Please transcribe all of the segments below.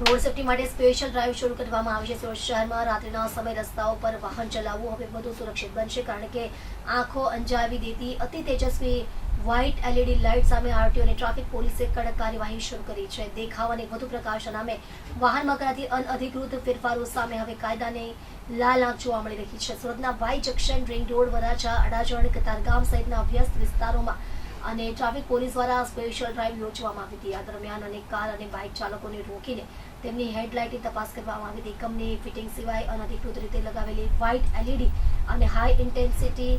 Road safety માટે special drive શરૂ કરવામાં આવી છે. સુરત શહેરમાં રાત્રિના સમય રસ્તાઓ પર વાહન ચલાવવું હવે વધુ સુરક્ષિત બનશે કારણ કે આંખો અંજાવી દેતી અતિ તેજસ્વી વ્હાઇટ એલઈડી લાઇટ સામે આરટીઓ અને ટ્રાફિક પોલીસે કડક કાર્યવાહી શરૂ કરી છે. દેખાવ અને વધુ પ્રકાશ નામે વાહનમાં કરાતી અનઅધિકૃત ફેરફારો સામે હવે કાયદાની લાલ આંખ જોવા મળી રહી છે. સુરતના Y junction ring road Varachha, Adajan, Katargam સહિતના વ્યસ્ત વિસ્તારોમાં અને ટ્રાફિક પોલીસ દ્વારા સ્પેશિયલ ડ્રાઈવ યોજવામાં આવી હતી. આ દરમિયાન અનેક કાર અને બાઇક ચાલકોને રોકીને તેમની હેડલાઇટની તપાસ કરવામાં આવી હતી. કંપની ફિટિંગ સિવાય અનધિકૃત રીતે લગાવેલી વ્હાઇટ એલઈડી અને હાઈ ઇન્ટેન્સિટી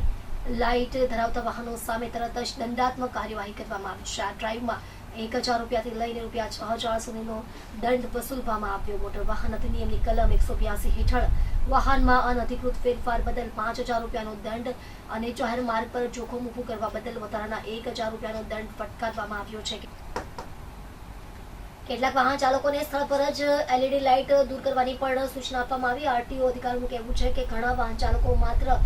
લાઇટ ધરાવતા વાહનો સામે તરત જ દંડાત્મક કાર્યવાહી કરવામાં આવી છે. આ ડ્રાઈવમાં એક હજાર રૂપિયાથી લઈને રૂપિયા છ હજાર સુધીનો દંડ વસૂલવામાં આવ્યો. મોટર વાહન અધિનિયમની કલમ એકસો બ્યાસી હેઠળ વાહનમાં અનધિકૃત ફેરફાર બદલ પાંચ હજાર રૂપિયાનો દંડ અને જાહેર માર્ગ પર જોખમ ઊભું કરવા બદલ વધારાના એક હજાર રૂપિયાનો દંડ ફટકારવામાં આવ્યો છે. કેટલાક વાહન ચાલકોને સ્થળ પર જ એલઈડી લાઇટ દૂર કરવાની પણ સૂચના આપવામાં આવી. આરટીઓ અધિકારીનું કહેવું છે કે ઘણા વાહન ચાલકો માત્ર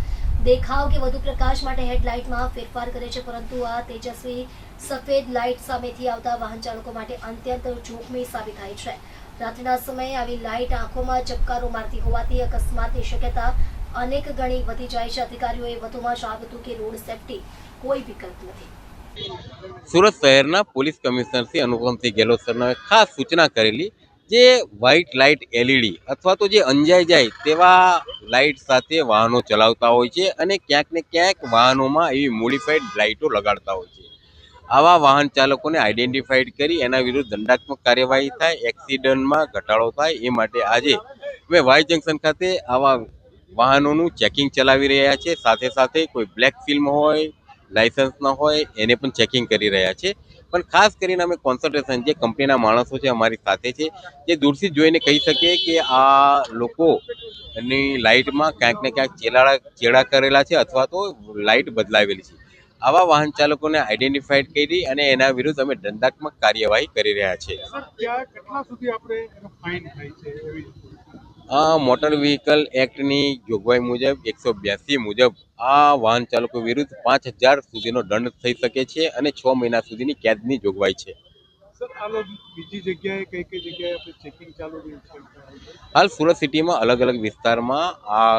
દેખાવ કે વધુ પ્રકાશ માટે હેડલાઇટમાં ફેરફાર કરે છે, પરંતુ આ તેજસ્વી સફેદ લાઇટ સામેથી આવતા વાહન ચાલકો માટે અત્યંત જોખમી સાબિત થાય છે. રાત્રિના સમયે આવી લાઇટ આંખોમાં ચપકારો મારતી હોવાથી અકસ્માતની શક્યતા અનેક ગણી વધી જાય છે. અધિકારીઓએ વધુમાં જણાવ્યું હતું કે રોડ સેફટી કોઈ વિકલ્પ નથી. સુરત શહેરના પોલીસ કમિશનર શ્રી અનુપમસિંહ ગેહલોત સરના ખાસ સૂચના કરેલી જે વ્હાઇટ લાઇટ એલઈડી અથવા તો જે અંજાઈ જાય તેવા લાઇટ સાથે વાહનો ચલાવતા હોય છે અને ક્યાંક ને ક્યાંક વાહનોમાં એવી મોડિફાઈડ લાઇટો લગાડતા હોય છે. આવા વાહન ચાલકોને આઈડેન્ટિફાઈડ કરી એના વિરુદ્ધ દંડાત્મક કાર્યવાહી થાય, એક્સિડન્ટમાં ઘટાડો થાય, એ માટે આજે અમે વાય જંકશન ખાતે આવા વાહનોનું ચેકિંગ ચલાવી રહ્યા છે સાથે સાથે કોઈ બ્લેક ફિલ્મ હોય લાયસન્સ ન હોય, એને પણ ચેકિંગ કરી રહ્યા છે પણ ખાસ કરીને અમે કોન્સન્ટ્રેશન જે કંપનીના માણસો છે, અમારી સાથે છે, જે દૂરથી જોઈને કહી શકીએ કે આ લોકોની લાઇટમાં ક્યાંક ને ક્યાંક ચેલાડા ચેડા કરેલા છે, અથવા તો લાઇટ બદલાવેલી છે. આવા વાહન ચાલકોને આઈડેન્ટિફાઈડ કરી અને એના વિરુદ્ધ અમે દંડાત્મક કાર્યવાહી કરી રહ્યા છીએ. મોટર વ્હીકલ એક્ટની જોગવાઈ મુજબ એકસો બ્યાસી મુજબ આ વાહન ચાલકો વિરુદ્ધ પાંચ હજાર સુધીનો દંડ થઈ શકે છે અને છ મહિના સુધીની કેદની જોગવાઈ છે. હાલ સુરત સિટીમાં અલગ અલગ વિસ્તારમાં આ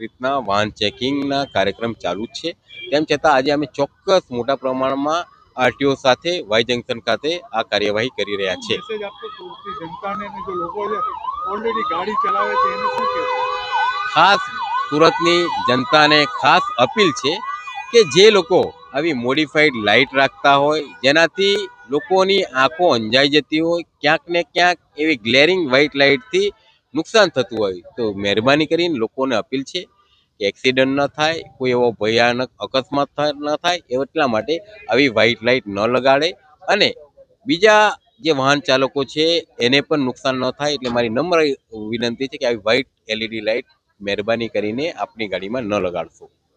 રીતના વાહન ચેકિંગના કાર્યક્રમ ચાલુ જ છે. તેમ છતાં આજે અમે ચોક્કસ મોટા પ્રમાણમાં આરટીઓ સાથે વાય જંકશન ખાતે આ કાર્યવાહી કરી રહ્યા છે. ખાસ સુરતની જનતાને ખાસ અપીલ છે કે જે લોકો આવી મોડિફાઈડ લાઇટ રાખતા હોય જેનાથી લોકોની આંખો અંજાઈ જતી હોય ક્યાંક ને ક્યાંક એવી ગ્લેરિંગ વ્હાઇટ લાઇટથી નુકસાન થતું હોય તો મહેરબાની કરીને લોકોને અપીલ છે કે એક્સિડન્ટ ન થાય, કોઈ એવો ભયાનક અકસ્માત ન થાય એટલા માટે આવી વ્હાઇટ લાઇટ ન લગાડે અને બીજા જે વાહન ચાલકો છે એને પણ નુકસાન ન થાય એટલે મારી નમ્ર વિનંતી છે કે આવી વ્હાઇટ એલઈડી લાઇટ મહેરબાની કરીને આપની ગાડીમાં ન લગાડશો.